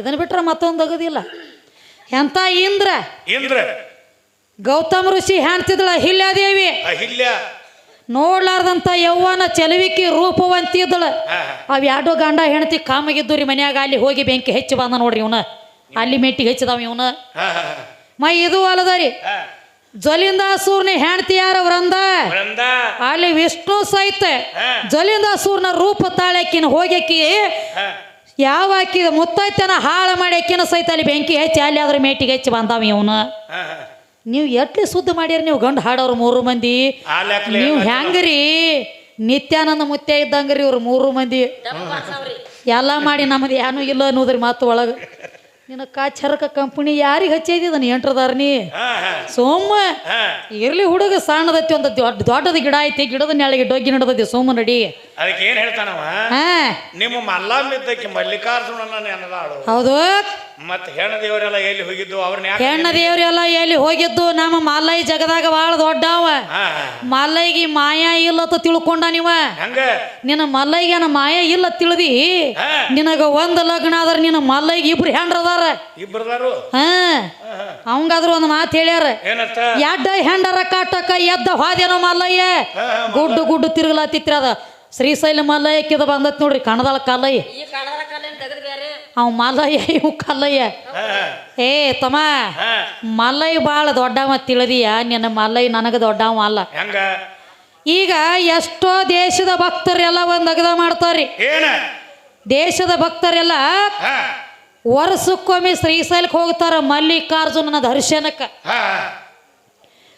ಇದನ್ನ ಬಿಟ್ರೆ ಮತ್ತೊಂದು ಅಗದಿಲ್ಲ. ಎಂತ ಇಂದ್ರ? ಇಂದ್ರ? ಗೌತಮ ಋಷಿ ಹೆಣ್ತಿದ್ಳ ಅಹಿಲ್ಯಾದೇವಿ. ಅಹಿಲ್ಯ? ನೋಡ್ಲಾರ್ದಂತ ಯೌವನ ಚೆಲುವಿಕಿ ರೂಪವಂತಿದ್ದಳು. ಅವ್ ಯಾಡೋ ಗಂಡ ಹೆಣತಿ ಕಾಮಗಿದ್ದು ರೀ ಮನ್ಯಾಗ ಅಲ್ಲಿ ಹೋಗಿ ಬೆಂಕಿ ಹೆಚ್ಚಿ ಬಂದ ನೋಡ್ರಿ ಇವನ. ಅಲ್ಲಿ ಮೆಟ್ಟಿಗೆ ಹೆಚ್ಚಿದವ ಇವನ. ಮ ಇದು ಅಲ್ಲದ ರೀ ಹಾ. ಜ್ವಲಿಂದಾಸೂರ್ನ ಹೆಂಡತಿ ಯಾರ ವೃಂದ? ಅಲ್ಲಿ ವಿಷ್ಣು ಸಹಿತ ಜಲಿಂದಾಸೂರ್ನ ರೂಪ ತಾಳಕಿನ ಹೋಗ್ಯಾಕಿ ಯಾವ ಮುತ್ತೈತನ ಹಾಳು ಮಾಡಿ ಅಕ್ಕಿನ ಸಹಿತ ಅಲ್ಲಿ ಬೆಂಕಿ ಹೆಚ್ಚಿ ಅಲ್ಲಿ ಅದ್ರ ಮೇಟಿಗೆ ಹೆಚ್ಚಿ ಬಂದಾವ ಇವನು. ನೀವು ಎಟ್ಲಿ ಶುದ್ಧ ಮಾಡ್ಯಾರ ನೀವು ಗಂಡು ಹಾಡೋರು ಮೂರು ಮಂದಿ? ನೀವು ಹೆಂಗ್ರಿ? ನಿತ್ಯಾನಂದ ಮುತ್ತೆ ಇದ್ದಂಗ್ರಿ ಇವ್ರು ಮೂರು ಮಂದಿ. ಎಲ್ಲ ಮಾಡಿ ನಮ್ಮದು ಏನು ಇಲ್ಲ ಅನ್ನೋದ್ರಿ ಮಾತು ಒಳಗೆ. ನಿನ್ನ ಕಾಚರಕ ಕಂಪನಿ ಯಾರಿಗೆ ಹಚ್ಚಿದ ಎಂಟ್ರದಾರ ನೀ? ಸೋಮ. ಇರ್ಲಿ ಹುಡುಗ ಸಣ್ಣದೈತಿ ಒಂದು ದೊಡ್ಡ ದೊಡ್ಡದ ಗಿಡ ಐತಿ ಗಿಡದ ನೆಳಗೆ ಡೊಗ್ಗಿ ನಡ್ದೈತಿ ಸೋಮ ನಡಿ. ಅದಕ್ಕೆ ಏನ್ ಹೇಳ್ತಾನವ? ಹಾ. ನಿಮ್ಮ ಮಲ್ಲಾಮಿದ್ದಕ್ಕೆ ಮಲ್ಲಿಕಾರ್ಜುನನ ನೆನದಾಳು. ಹೌದು. ಹೆಣ್ಣು ದೇವರೆಲ್ಲ ಎಲ್ಲಿ ಹೋಗಿದ್ದು? ಅವ್ರನ್ನ ಯಾಕೆ ಹೆಣ್ಣ ದೇವ್ರೆಲ್ಲ ಎಲ್ಲಿ ಹೋಗಿದ್ದು? ನಮ್ಮ ಮಾಲಯ್ ಜಗದಾಗ ಭಾಳ ದೊಡ್ಡವ. ಹಾ ಮಾಯಾ ಇಲ್ಲ ಮಾಯ ಇಲ್ಲತ್ತ ತಿಳ್ಕೊಂಡ ನೀವ? ಹಂಗ? ನಿನ್ನ ಮಲ್ಲೈಗೆನ ಮಾಯಾ ಇಲ್ಲ ತಿಳಿದಿ? ಹಾ. ನಿನಗ ಒಂದ್ ಲಗ್ನ ಆದ್ರ ನಿನ್ನ ಮಲ್ಲೈಗೆ ಇಬ್ರು ಹೆಂಡ್ರದಾರ ಇಬ್ಬರದಾರು ಹ. ಅವಂಗಾದ್ರು ಒಂದು ಮಾತು ಹೇಳ್ಯಾರ. ಎಡ್ಡ ಹೆಂಡರ ಕಾಟಕ ಎದ್ದ ಹಾದೇನೋ ಮಲ್ಲಯ್ಯ ಹಾ, ಹಾ, ಗುಡ್ಡು ಗುಡ್ಡು ತಿರುಗಲಾತಿತ್ರ ಅದ. ಶ್ರೀಶೈಲ ಮಲ್ಲಯ್ಯಕ್ಕಿದ ಬಂದತ್ ನೋಡ್ರಿ ಕಣದಾಳ ಕಲ್ಲಯ್ಯ ಈ ತೆಗೆದು ಬೇರೆ ಅವ್ ಮಲ್ಲಯ್ಯ ಇವು ಕಲ್ಲಯ್ಯ. ಏ ತಮ್ಮ ಮಲೈ ಭಾಳ ದೊಡ್ಡವ ತಿಳಿದಿಯ ನಿನ್ನ ಮಲ್ಲಯ್ಯ ನನಗೆ ದೊಡ್ಡವ ಅಲ್ಲ. ಈಗ ಎಷ್ಟೋ ದೇಶದ ಭಕ್ತರೆಲ್ಲ ಒಂದು ಅಗದ ಮಾಡ್ತಾರ್ರಿ ಏನ? ದೇಶದ ಭಕ್ತರೆಲ್ಲ ವರ್ಷಕ್ಕೊಮ್ಮೆ ಶ್ರೀಶೈಲಕ್ಕೆ ಹೋಗ್ತಾರ ಮಲ್ಲಿಕಾರ್ಜುನನ ದರ್ಶನಕ್ಕೆ.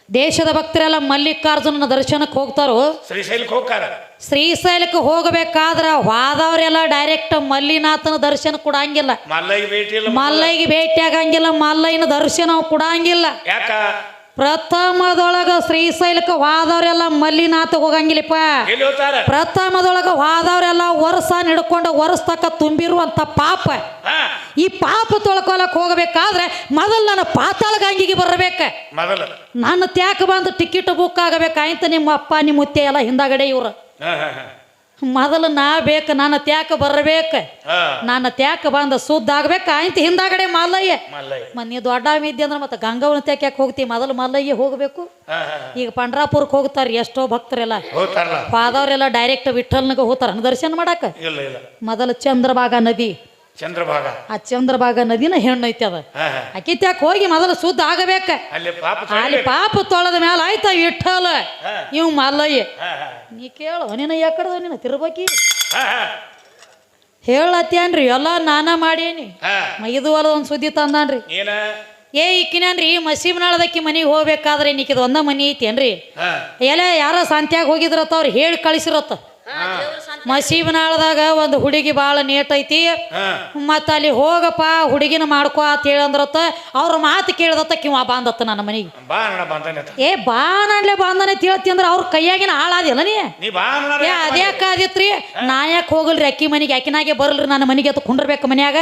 ದೇಶದ ಭಕ್ತರೆಲ್ಲ ಮಲ್ಲಿಕಾರ್ಜುನನ ದರ್ಶನಕ್ಕೆ ಹೋಗ್ತಾರೋ? ಶ್ರೀಶೈಲಕ್ಕೆ ಹೋಗ್ತಾರ ಶ್ರೀಶೈಲಕ್ಕೆ ಹೋಗಬೇಕಾದ್ರ ಹೋದವ್ರೆಲ್ಲ ಡೈರೆಕ್ಟ್ ಮಲ್ಲಿನಾಥನ ದರ್ಶನ ಕೊಡಂಗಿಲ್ಲ. ಮಲ್ಲಯ್ಯ ಭೇಟಿ ಮಲ್ಲಯ್ಯಗೆ ಭೇಟಿ ಆಗಂಗಿಲ್ಲ ಮಲ್ಲಯ್ಯನ ದರ್ಶನ ಕೊಡಂಗಿಲ್ಲ. ಯಾಕ? ಪ್ರಥಮದೊಳಗ ಶ್ರೀಶೈಲಕ್ಕೆ ಹೋದವ್ರೆಲ್ಲ ಮಲ್ಲಿನಾಥ ಹೋಗಂಗಿಲ್ಲಪ್ಪ. ಎಲ್ಲಿ ಹೋಗ್ತಾರ? ಪ್ರಥಮದೊಳಗ ಹೋದವ್ರೆಲ್ಲ ವರ್ಷ ಹಿಡ್ಕೊಂಡು ವರ್ಷ ತಕ್ಕ ತುಂಬಿರುವಂತ ಪಾಪ. ಹಾ. ಈ ಪಾಪ ತೊಳ್ಕೊಳಕ್ ಹೋಗಬೇಕಾದ್ರೆ ಮೊದಲು ನನ್ನ ಪಾತಾಳ ಗಂಗಿಗೆ ಬರಬೇಕ. ಮೊದಲು. ನನ್ನ ತ್ಯಾಕ ಬಂದು ಟಿಕೆಟ್ ಬುಕ್ ಆಗಬೇಕಾಯ್ತ ನಿಮ್ಮ ಅಪ್ಪ ನಿಮ್ಮ ಮುತ್ತೆ ಎಲ್ಲ ಹಿಂದಾಗಡೆ ಇವ್ರು. ಹಾ ಹಾ ಹಾ. ಮೊದಲು ನಾ ಬೇಕು ನನ್ನ ತ್ಯಾಕ ಬರಬೇಕು. ನನ್ನ ತ್ಯಾಕ ಬಂದ ಸುದ್ದ ಆಗ್ಬೇಕು ಆಯ್ತು ಹಿಂದಾಗಡೆ ಮಲ್ಲಯ್ಯ. ಮನೆ ದೊಡ್ಡ ಇದ್ದೆ ಅಂದ್ರೆ ಮತ್ತೆ ಗಂಗವನ ತ್ಯಾಕ್ಯಾಕ ಹೋಗ್ತೀವಿ ಹೋಗ್ತಿ ಮೊದಲು ಮಲ್ಲಯ್ಯ ಹೋಗಬೇಕು. ಈಗ ಪಂಡ್ರಾಪುರಕ್ಕೆ ಹೋಗ್ತಾರೆ ಎಷ್ಟೋ ಭಕ್ತರೆಲ್ಲ. ಪಾದವ್ರೆಲ್ಲ ಡೈರೆಕ್ಟ್ ವಿಠಲ್ನಾಗ ಹೋಗ್ತಾರ. ದರ್ಶನ ಮಾಡಾಕ? ಮೊದಲು ಚಂದ್ರಭಾಗ ನದಿ. ಚಂದ್ರಭಾಗ. ಆ ಚಂದ್ರಭಾಗ ನದಿನ ಹೆಣ್ಣು ಐತಿ ಅದ. ಹಾ ಹಾ. ಅಕ್ಕಿ ತ್ಯಾಕ ಹೋಗಿ ಮೊದಲು ಶುದ್ಧ ಆಗಬೇಕ. ಅಲ್ಲಿ ಪಾಪ ಅಲ್ಲಿ ಪಾಪ ತೊಳೆದ ಮೇಲೆ ಆಯ್ತಾ ಇಟ್ಟಲ್ಲ. ಇವ್ ಮಲ್ಲಯ್ಯ. ನೀ ಕೇಳು ನಿನ್ನ ಯಾಕಡೆ ನಿನ್ನ ತಿರ್ಬಕಿ? ಹೇಳತ್ತೇನ್ರಿ ಎಲ್ಲ ನಾನ ಮಾಡೇನಿ. ಇದು ಅಲ್ಲ ಒಂದು ಸುದ್ದಿ ತಂದಾನ್ರಿ. ಏ ಏ ಈ ಮಸೀಬ್ನಾಳದಕ್ಕಿ ಮನೆಗೆ ಹೋಗ್ಬೇಕಾದ್ರೆ ನಿಕ್ಕಿದ ಒಂದ ಮನಿ ಐತಿ ಏನ್ರಿ ಎಲ್ಲ ಯಾರ ಸಂತ್ಯಾಗ ಹೋಗಿದ್ರತ್ತ ಅವ್ರು ಹೇಳಿ ಕಳಿಸಿರತ್ತ. ಮಸೀಬ್ನಾಳದಾಗ ಒಂದು ಹುಡುಗಿ ಭಾಳ ನೇಟ್ ಐತಿ. ಮತ್ತು ಅಲ್ಲಿ ಹೋಗಪ್ಪ ಹುಡುಗಿನ ಮಾಡ್ಕೊ ಅಂತ ಹೇಳಂದ್ರತ್ತ ಅವ್ರ ಮಾತು ಕೇಳ್ದತ್ತ ಕಿವ ಬಾಂದತ್ತ ನನ್ನ ಮನೆಗೆ. ಏ ಬಾ ಬಾಂಧನೆ ಬಾಂದನೆ ತಿಳ್ತಿ ಅಂದ್ರೆ ಅವ್ರ ಕೈಯಾಗಿನ ಹಾಳಾದಿಲ್ಲ ನೀ? ಏ ಅದೇ ಕಾದಿತ್ರಿ ನಾ ಯಾಕೆ ಹೋಗಲ್ರಿ ಅಕ್ಕಿ ಮನೆಗೆ? ಅಕ್ಕಿನಾಗೆ ಬರಲ್ರಿ ನನ್ನ ಮನೆಗೆ? ಅದು. ಕುಂಡ್ರಬೇಕು. ಮನ್ಯಾಗ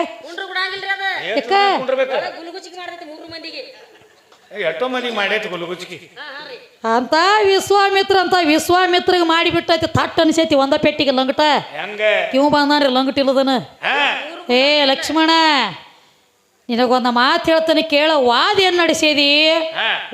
ಯಾಕ ಕುಂಡ್ರಬೇಕು ಅದ ಗುಲುಗುಚಿಗೆ ಮಾಡ್ತೈತಿ ಮೂರು ಮಂದಿಗೆ ಎಷ್ಟೋ ಮಂದಿಗೆ ಮಾಡೈತಿ ಅಂತ ವಿಶ್ವಾಮಿತ್ರ ಅಂತ ವಿಶ್ವಾಮಿತ್ರಗೆ ಮಾಡಿಬಿಟ್ಟೈತಿ ತಟ್ ಅನಿಸೈತಿ ಒಂದ ಪೆಟ್ಟಿಗೆ ಲಂಗಟ. ಹೆಂಗ? ಕಿವ್ ಬಂದಾನ್ರಿ ಲಂಗಟ ಇಲ್ಲದನ. ಹಾ. ಏ ಲಕ್ಷ್ಮಣ ನಿನಗೊಂದ ಮಾತು ಹೇಳ್ತಾನೆ ಕೇಳ ವಾದ ಏನ್ ನಡೆಸಿದಿ?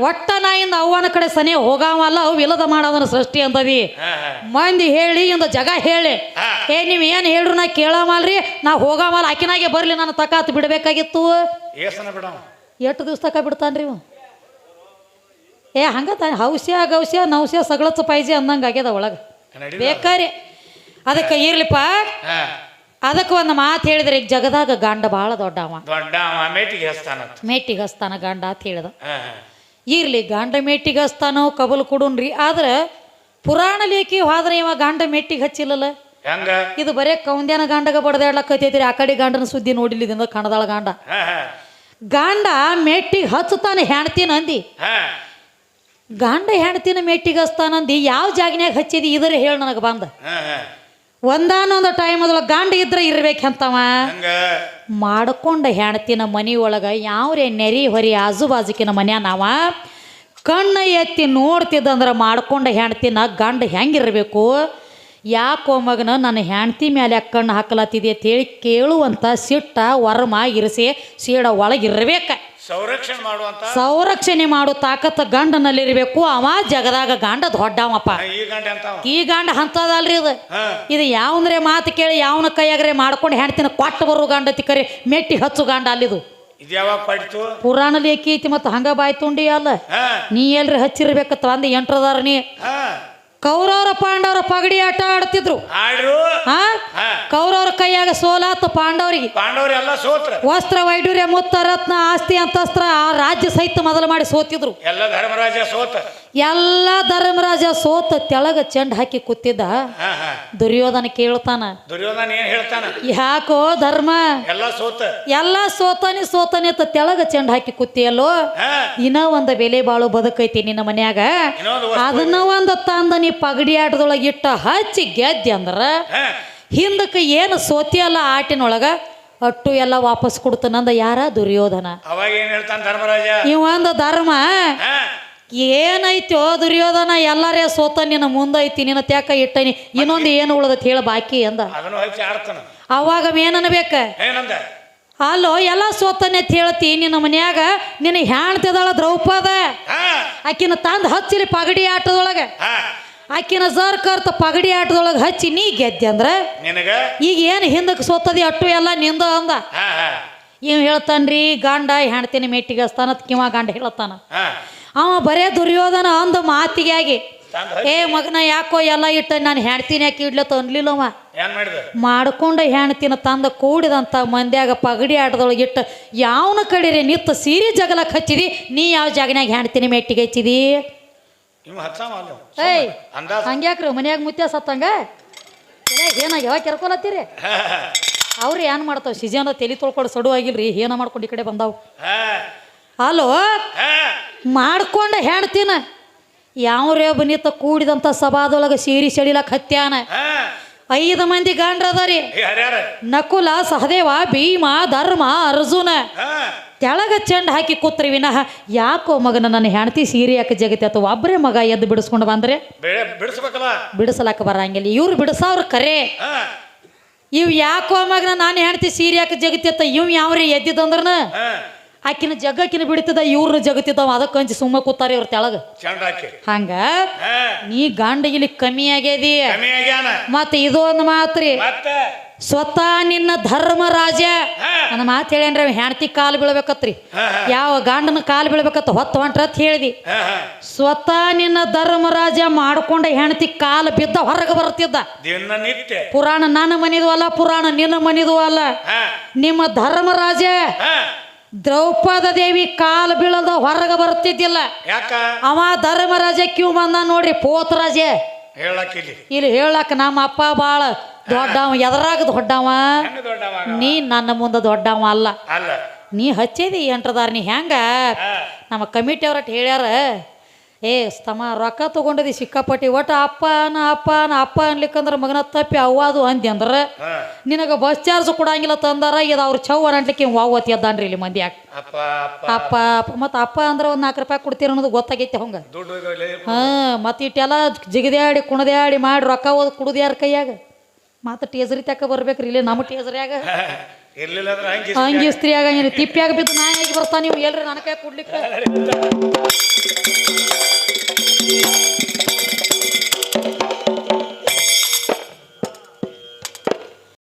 ಒಟ್ಟ ನಾಯಿಂದ ಅವ್ವನ ಕಡೆ ಸನಿ ಹೋಗಾವಲ್ಲ ಅವು ಇಲ್ಲದ ಮಾಡೋದನ್ನ ಸೃಷ್ಟಿ ಅಂತದಿ ಮಂದಿ ಹೇಳಿ ಇಂದ ಜಗ ಹೇಳಿ. ಹಾ. ಏ ನೀವ್ ಏನು ಹೇಳ್ರು ನಾ ಕೇಳಾಮಲ್ರಿ ನಾ ಹೋಗಾಮಲ್ಲ ಆಕಿನಾಗೆ ಬರಲಿ ನಾನು ತಕಾತ್ ಬಿಡಬೇಕಾಗಿತ್ತು. ಏಸನ ಬಿಡವ. ಎಷ್ಟು ದಿವ್ಸ ತಕ ಬಿಡ್ತಾನ್ರಿ ಇವ? ಏ ಹಂಗ ತಾನೆ ಹೌಸ್ಯ ಗೌಸ್ಯ ನೌಸ್ಯ ಸಗಳತ್ತು ಪಾಯ್ಜಿ ಅಂದಂಗೆ ಆಗ್ಯದ ಒಳಗೆ. ಬೇಕಾರೆ. ಅದಕ್ಕೆ ಇರ್ಲಿಪ್ಪ. ಅದಕ್ಕೆ ಒಂದು ಮಾತು ಹೇಳಿದ್ರೆ ಈಗ ಜಗದಾಗ ಗಂಡ ಭಾಳ ದೊಡ್ಡ ಅವ ಹಸ್ತಾನಂತ ಹಸ್ತಾನ ಗಂಡ ಅಂತ ಹೇಳಿದ. ಇರ್ಲಿ ಗಂಡ ಮೇಟಿಗೆ ಹಸ್ತಾನೋ ಕಬಲ್ ಕೊಡುನ್ರಿ ಆದ್ರೆ ಪುರಾಣ ಲೇಖಿ ಹೋದ್ರೆ ಇವ ಗಂಡ ಮೆಟ್ಟಿಗೆ ಹಚ್ಚಿಲ್ಲಲ್ಲ ಇದು ಬರೇ ಕೌಂದ್ಯಾನ ಗಂಡಗ ಬಡ್ದಾಡ್ಲಕ್ಕೈತೈತ್ರಿ ಆ ಕಡೆ ಗಂಡನ ಸುದ್ದಿ ನೋಡಿಲ್ಲದಿಂದ ಕಣದಾಳ ಗಂಡ. ಗಂಡ ಮೆಟ್ಟಿಗೆ ಹಚ್ಚುತ್ತಾನೆ ಹೆಣ್ತೀನಿ ಅಂದಿ. ಗಂಡ ಹೆಂಡತಿನ ಮೆಟ್ಟಿಗಸ್ತಾನಂದು ಯಾವ ಜಾಗನ್ಯಾಗ ಹಚ್ಚಿದಿ ಇದ್ರೆ ಹೇಳಿ ನನಗೆ ಬಂದ. ಒಂದಾನೊಂದು ಟೈಮ್ ಅದ್ರೊಳಗೆ ಗಂಡ ಇದ್ರೆ ಇರ್ಬೇಕು ಅಂತವ ಮಾಡ್ಕೊಂಡ ಹೆಂಡತಿನ ಮನಿ ಒಳಗೆ ಯಾವ್ರೇ ನೆರಿ ಹೊರಿ ಆಜು ಬಾಜುಕಿನ ಮನ್ಯಾಗ ನಾವ ಕಣ್ಣು ಎತ್ತಿ ನೋಡ್ತಿದ್ದಂದ್ರೆ ಮಾಡ್ಕೊಂಡ ಹೆಣ್ತಿನ ಗಂಡ ಹೆಂಗಿರ್ಬೇಕು? ಯಾಕೋ ಮಗನ ನನ್ನ ಹೆಂಡತಿ ಮೇಲೆ ಯಾಕ್ ಕಣ್ಣು ಹಾಕಲತ್ತಿದೆ ಅಂತೇಳಿ ಕೇಳುವಂಥ ಸಿಟ್ಟ ವರ್ಮ ಇರಿಸಿ ಸೀಡ ಒಳಗಿರ್ಬೇಕ. ಸಂರಕ್ಷಣೆ ಮಾಡುವಂತ ಸಂರಕ್ಷಣೆ ಮಾಡೋ ತಾಕತ್ತ ಗಂಡನಲ್ಲಿರ್ಬೇಕು. ಅವ ಜಗದಾಗ ಗಂಡ ದೊಡ್ಡವಪ್ಪ ಈ ಗಂಟೆ ಅಂತಾವ ಈ ಗಂಡ ಹಂತದಲ್ರಿ ಇದು. ಹಾ. ಇದು ಯಾವಂದ್ರೆ ಮಾತು ಕೇಳಿ ಯಾವನ ಕೈಯಾಗ್ರೆ ಮಾಡ್ಕೊಂಡು ಹೆಣ್ತಿನ ಕೊಟ್ಟು ಬರು ಗಂಡ ತಿಕ್ಕರಿ ಮೆಟ್ಟಿ ಹಚ್ಚು ಗಂಡ ಅಲ್ಲಿದು. ಇದು ಯಾವಾಗ ಪಡಿತು? ಪುರಾಣ ಲೇಖಿ ಐತಿ ಮತ್ತು ಹಂಗ ಬಾಯ್ ತುಂಡಿ ಅಲ್ಲ. ಹಾ. ನೀ ಎಲ್ರಿ ಹಚ್ಚಿರ್ಬೇಕತ್ತ ಒಂದು ಎಂಟ್ರದಾರ ನೀ. ಹಾ. ಕೌರವರ ಪಾಂಡವರ ಪಗಡಿ ಆಟ ಆಡ್ತಿದ್ರು ಆಡ್ರು? ಹಾ. ಕೌರವರ ಕೈಯಾಗ ಸೋಲಾತ ಪಾಂಡವರಿಗೆ. ಪಾಂಡವರೆಲ್ಲ ಸೋತ್ರ. ವಸ್ತ್ರ ವೈಡೂರ್ಯ ಮುತ್ತ ರತ್ನ ಆಸ್ತಿ ಅಂತಸ್ತ್ರ ಆ ರಾಜ್ಯ ಸಹಿತ ಮೊದಲು ಮಾಡಿ ಸೋತಿದ್ರು. ಎಲ್ಲ ಧರ್ಮರಾಜ ಸೋತ. ಎಲ್ಲ ಧರ್ಮರಾಜ ಸೋತ ತೆಳಗ ಚೆಂಡ್ ಹಾಕಿ ಕೂತಿದ್ದ. ದುರ್ಯೋಧನ ಕೇಳ್ತಾನ. ದುರ್ಯೋಧನ ಏನ್ ಹೇಳ್ತಾನ? ಯಾಕೋ ಧರ್ಮ? ಎಲ್ಲ ಸೋತ. ಎಲ್ಲ ಸೋತಾನೆ ಸೋತಾನೆ ಅಂತ ತೆಳಗ ಚೆಂಡ್ ಹಾಕಿ ಕೂತಿಯಲ್ಲೋ? ಇನ್ನ ಒಂದು ಬೆಲೆ ಬಾಳು ಬದುಕೈತಿ ನಿನ್ನ ಮನ್ಯಾಗ. ಅದನ್ನ ಒಂದು ತಂದ ನೀ ಪಗಡಿ ಆಟದೊಳಗೆ ಇಟ್ಟ ಹಚ್ಚಿ ಗೆದ್ದಿ ಅಂದ್ರ ಹಿಂದಕ್ಕೆ ಏನು ಸೋತಿಯಲ್ಲ ಆಟಿನೊಳಗ ಅಟ್ಟು ಎಲ್ಲ ವಾಪಸ್ ಕೊಡ್ತಾನಂದ ಯಾರ? ದುರ್ಯೋಧನ. ಅವಾಗ ಏನ್ ಹೇಳ್ತಾನ ಧರ್ಮರಾಜ? ಇವಂದ ಧರ್ಮ ಏನೈತೋ ದುರ್ಯೋಧನ ಎಲ್ಲರೇ ಸೋತ ನಿನ್ನ ಮುಂದೈತಿ ನಿನ್ನ ತ್ಯಾಕ ಇಟ್ಟನಿ. ಇನ್ನೊಂದು ಏನು ಉಳ್ದೈತಿ ಹೇಳ ಬಾಕಿ ಅಂದ. ಅವಾಗ ಏನನ್ಬೇಕ ಅಲ್ಲೋ ಎಲ್ಲ ಸೋತನೆ ಅಂತ ಹೇಳ್ತಿ ನಿನ್ನ ಮನ್ಯಾಗ ನಿನ್ನ ಹೆಣ್ತಿದಾಳ ದ್ರೌಪದ. ಆಕಿನ ತಂದು ಹಚ್ಚಿಲಿ ಪಗಡಿ ಆಟದೊಳಗೆ. ಆಕಿನ ಜರ್ ಕರ್ತ ಪಗಡಿ ಆಟದೊಳಗೆ ಹಚ್ಚಿ ನೀ ಗೆದ್ದೆ ಅಂದ್ರೆ? ಈಗ ಏನು ಹಿಂದಕ್ಕೆ ಸೋತದಿ ಅಟ್ಟು ಎಲ್ಲ ನಿಂದ ಅಂದ. ಇವ್ ಹೇಳ್ತಾನ್ರಿ ಗಂಡ ಹೆಣ್ತಿನ ಮೆಟ್ಟಿಗೆ ಸ್ಥಾನದ ಕಿವಾ ಗಂಡ ಹೇಳ್ತಾನ. ಅವ ಬರೇ ದುರ್ಯೋಧನ ಅಂದ ಮಾತಿಗೆ ಆಗಿ ಏ ಮಗನ ಯಾಕೋ ಎಲ್ಲ ಇಟ್ಟ ನಾನು ಹೆಣ್ತೀನಿ ಯಾಕೆ ಇಡ್ಲತ್ತ ಅನ್ಲಿಲ್ಲವ ಮಾಡ್ಕೊಂಡು ಹೆಣ್ತಿನ ತಂದ ಕೂಡಿದಂಥ ಮಂದ್ಯಾಗ ಪಗಡಿ ಆಟದೊಳಗೆ ಇಟ್ಟು ಯಾವನ ಕಡೆ ನಿತ್ತ ಸೀರೆ ಜಗಲಕ್ಕೆ ಹಚ್ಚಿದಿ? ನೀ ಯಾವ ಜಾಗನ್ಯಾಗ ಹೆಣ್ತೀನಿ ಮೆಟ್ಟಿಗೆ ಹಚ್ಚಿದಿ? ಏಯ್ ಹಂಗ್ಯಾಕ್ರಿ ಮನ್ಯಾಗ ಮುತ್ಯ ಸತ್ತಂಗ? ಏನಾಗ್ಯಾವ ಕೆರ್ಕೊಲತ್ತೀರಿ? ಅವ್ರು ಏನು ಮಾಡ್ತಾವ? ಸಿಜಾನ ತಲೆ ತೊಳ್ಕೊಂಡು ಸಡು ಆಗಿಲ್ರಿ ಏನ ಮಾಡ್ಕೊಂಡು ಈ ಕಡೆ ಬಂದಾವು? ಅಲೋ ಮಾಡ್ಕೊಂಡ ಹೆಣ್ತಿನ. ಯಾವ್ರೇ ಬನಿತ ಕೂಡಿದಂಥ ಸಭಾದೊಳಗೆ ಸೀರಿ ಸೆಳಿಲಕ್ಕೆ ಹತ್ಯಾನ? ಐದು ಮಂದಿ ಗಾಂಡ್ರದರಿ ನಕುಲ ಸಹದೇವ ಭೀಮ ಧರ್ಮ ಅರ್ಜುನ. ತೆಳಗ ಚೆಂಡ್ ಹಾಕಿ ಕೂತ್ರಿ ವಿನಃ ಯಾಕೋ ಮಗನ ನನ್ನ ಹೆಂಡತಿ ಸೀರೆ ಯಾಕೆ ಜಗತಿ ಅಥವಾ ಒಬ್ಬರೇ ಮಗ ಎದ್ದು ಬಿಡಿಸ್ಕೊಂಡು ಬಂದ್ರೆ? ಬಿಡಿಸಲಾಕ ಬರಂಗಿಲ್ಲ. ಇವ್ರು ಬಿಡಿಸವ್ರ ಕರೆ. ಇವ್ ಯಾಕೋ ಮಗನ ನಾನು ಹೆಂಡತಿ ಸೀರೆ ಯಾಕೆ ಜಗತಿ ಅತ್ತ ಇವ್ ಯಾವ್ರಿ ಎದ್ದಿದಂದ್ರನ? ಆಕಿನ ಜಗಕ್ಕಿನ ಬಿಡಿತದ ಇವ್ರ ಜಗತ್ತಿದ್ದಾವ ಅದಕ್ಕೆ ಹಂಚಿ ಸುಮ್ಮ ಕೂತಾರ ಇವ್ರ ತೆಳಗ. ಹಂಗ? ನೀ ಗಂಡ ಇಲ್ಲಿ ಕಮ್ಮಿ ಆಗ್ಯದಿ. ಕಮ್ಮಿ ಆಗ್ಯಾನ. ಮತ್ತೆ ಇದು ಒಂದು ಮಾತ್ರಿ. ಮತ್ತೆ? ಸ್ವತಃ ನಿನ್ನ ಧರ್ಮ ರಾಜ. ನನ್ನ ಮಾತು ಹೇಳೇನ್ರಿ ಹೆಂಡತಿ ಕಾಲು ಬೀಳ್ಬೇಕತ್ರಿ. ಯಾವ ಗಂಡನ ಕಾಲು ಬೀಳ್ಬೇಕತ್ತ ಹೊತ್ತು ಅಂತ ಹೇಳಿದಿ. ಸ್ವತಃ ನಿನ್ನ ಧರ್ಮ ರಾಜ ಮಾಡ್ಕೊಂಡ ಹೆಂಡತಿ ಕಾಲು ಬಿದ್ದ ಹೊರಗೆ ಬರ್ತಿದ್ದ. ಪುರಾಣ ನನ್ನ ಮನಿದು ಅಲ್ಲ ಪುರಾಣ ನಿನ್ನ ಮನಿದು ಅಲ್ಲ. ನಿಮ್ಮ ಧರ್ಮರಾಜ ಹಾ. ದ್ರೌಪದ ದೇವಿ ಕಾಲು ಬೀಳದ ಹೊರಗೆ ಬರ್ತಿದ್ದಿಲ್ಲ ಯಾಕ? ಅವ ಧರ್ಮರಾಜ ಕ್ಯೂ ಬಂದ ನೋಡ್ರಿ ಪೋತರಾಜ. ಹೇಳಕ್ಕಿಲ್ಲಿ ಇಲ್ಲಿ. ಹೇಳಕ್ ನಮ್ಮ ಅಪ್ಪ ಭಾಳ ದೊಡ್ಡವ ಎದರಾಗ ದೊಡ್ಡವ? ಹೆಂಗ ದೊಡ್ಡವಾಗ ನೀ ನನ್ನ ಮುಂದೆ ದೊಡ್ಡವ ಅಲ್ಲ. ಅಲ್ಲ. ನೀ ಹಚ್ಚಿದಿ ಎಂಟ್ರದಾರ ನೀ ಹೆಂಗ? ಹಾ. ನಮ್ಮ ಕಮಿಟಿ ಅವ್ರಟ್ ಹೇಳ್ಯಾರ ಏ ಸ್ತಮ ರೊಕ್ಕ ತಗೊಂಡದಿ ಸಿಕ್ಕಾಪಟ್ಟಿ. ಒಟ್ಟು ಅಪ್ಪ ಅಪ್ಪನ ಅಪ್ಪ ಅಪ್ಪ ಅನ್ಲಿಕ್ಕಂದ್ರೆ ಮಗನ ತಪ್ಪಿ ಅವ್ವಾದು ಅಂದಿ ಅಂದ್ರೆ. ನಿನಗೆ ಬಸ್ ಚಾರ್ಜ್ ಕೊಡಂಗಿಲ್ಲ ತಂದಾರ ಇದು ಅವ್ರು ಚೌ ಅನ್ಲಿಕ್ಕೆ ವಾವತಿ ಅದ್ದಾನ್ರಿ ಇಲ್ಲಿ ಮಂದಿ ಯಾಕೆ? ಅಪ್ಪ ಅಪ್ಪ. ಮತ್ತು ಅಪ್ಪ ಅಂದ್ರೆ ಒಂದು ನಾಲ್ಕು ರೂಪಾಯಿ ಕೊಡ್ತೀರ ಅನ್ನೋದು ಗೊತ್ತಾಗೈತೆ ಹಂಗೆ. ಹಾಂ ಮತ್ತು ಇಟ್ಟೆಲ್ಲ ಜಿಗಿದ್ಯಾಡಿ ಕುಣದ್ಯಾಡಿ ಮಾಡಿ ರೊಕ್ಕ ಓದ್ ಕುಡ್ದು ಯಾರ ಕೈಯಾಗ. ಮತ್ತು ಟೇಸರಿ ತಕ ಬರ್ಬೇಕ್ರಿ ಇಲ್ಲಿ ನಮ್ಮ ಟೇಸರಿಯಾಗ ಇರ್ಲಿಲ್ಲ ಅಂದ್ರೆ ಹಂಗೆ ಹಂಗೆ ಸ್ತ್ರೀ ಆಗಂಗಿಲ್ಲ ತಿಪ್ಪಿಯಾಗ ಬಿದ್ದು ನಾ ಹೇಗೆ ಬರ್ತಾ ನೀವು ಎಲ್ರಿ ನನ್ನ ಕೈ ಕೊಡ್ಲಿಕ್ಕೆ.